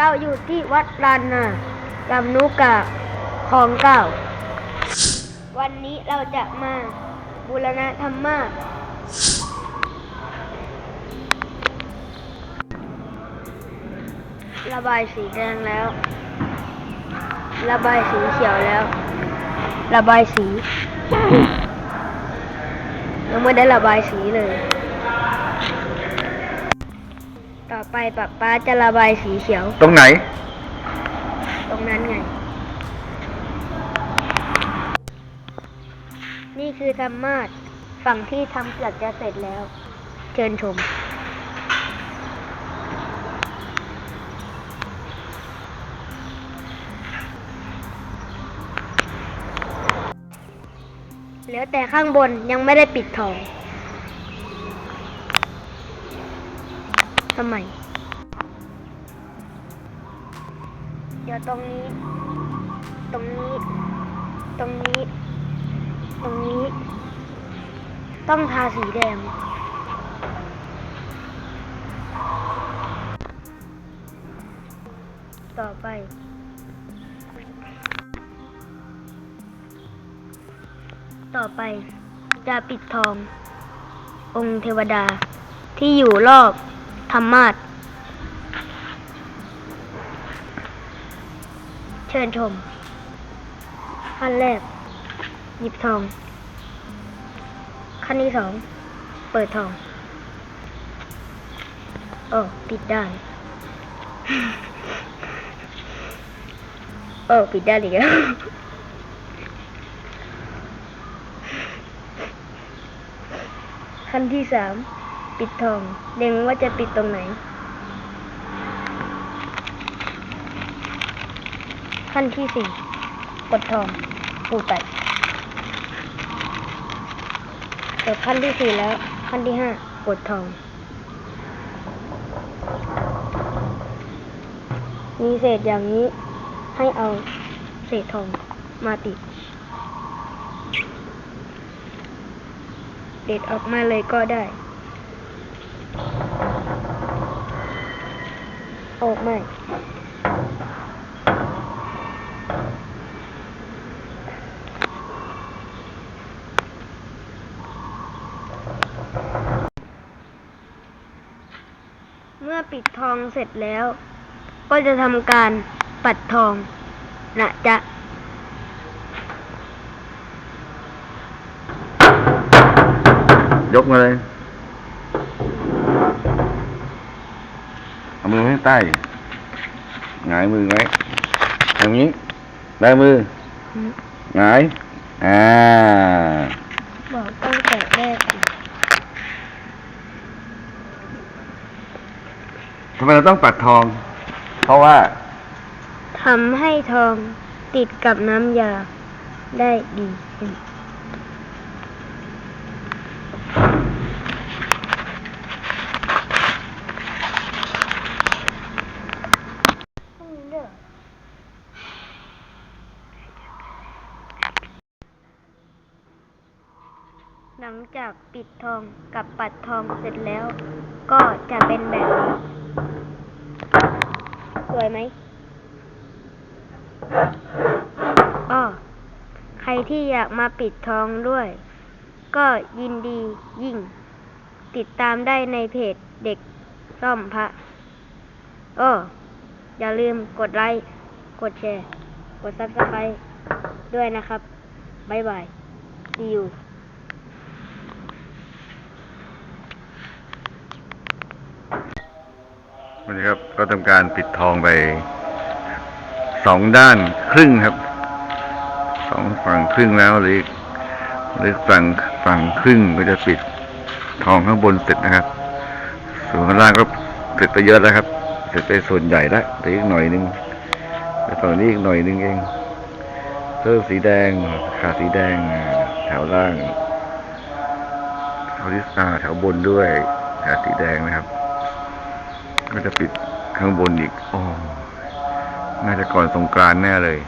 เราอยู่ที่วัดลานนาลำนุกาคลองเก้าวันนี้เราจะมาบูรณะธรรมาสระบายสีแดงแล้ว ระบายสีเขียวแล้ว ระบายสี ยังไม่ได้ระบายสีเลย ต่อไปป๊าป๊าจะระบายสีเขียว ตรงไหน ตรงนั้นไง นี่คือธรรมาสน์ฝั่งที่ทำเกือบจะเสร็จแล้ว เชิญชม เหลือแต่ข้างบนยังไม่ได้ปิดทอง ทำไมเดี๋ยวตรงนี้ ตรงนี้ ตรงนี้ ตรงนี้ ต้องทาสีแดงต่อไป ต่อไปจะปิดทอง องค์เทวดาที่อยู่รอบ ธรรมาสน์เชิญชมขั้นแรก หยิบทอง ขั้นที่สอง เปิดทองโอ้ปิดได้านโอ้ปิดได้านอีกแล้วขั้นที่สาม ปิดทองเล็งว่าจะปิดตรงไหน ขั้นที่สี่กดทองปูไปเปิดขั้นที่สี่แล้ว ขั้นที่ห้ากดทอง มีเศษอย่างนี้ให้เอาเศษทองมาติด เด็ดออกมาเลยก็ได้ ออกไม่เมื่อปิดทองเสร็จแล้ว ก็จะทำการปัดทองนะจ๊ะยกมาเลย เอา มือไว้ข้างใต้หงายมือไว้ทางนี้ได้มือหงายอ่าบอกตั้งแต่แรกสิทำไมเราต้องปัดทอง เพราะว่าทำให้ทองติดกับน้ำยาได้ดีขึ้น หลังจากปิดทองกับปัดทองเสร็จแล้ว ก็จะเป็นแบบนี้ สวยไหมอ้อใครที่อยากมาปิดทองด้วย ก็ยินดียิ่ง ติดตามได้ในเพจเด็กซ่อมพระอ้ออย่าลืมกดไลค์ กดแชร์ กดซับสไครต์ด้วยนะครับ บ๊ายบาย see you วันนี้ครับก็ทำการปิดทองไปสองด้านครึ่งครับสองฝั่งครึ่งแล้วหรือหรือฝั่งฝั่งครึ่งก็จะปิดทองข้างบนเสร็จนะครับ ส่วนข้างล่างก็เสร็จไปเยอะแล้วครับ เสร็จไปส่วนใหญ่แล้วแต่อีกหน่อยนึงแต่ตอนนี้อีกหน่อยนึงเองเพิ่มสีแดงขาสีแดงแถวล่างแถวที่อ่าแถวบนด้วยขาสีแดงนะครับ ก็จะปิดข้างบนอีกโอ้น่าจะก่อนสงกรานต์แน่เลย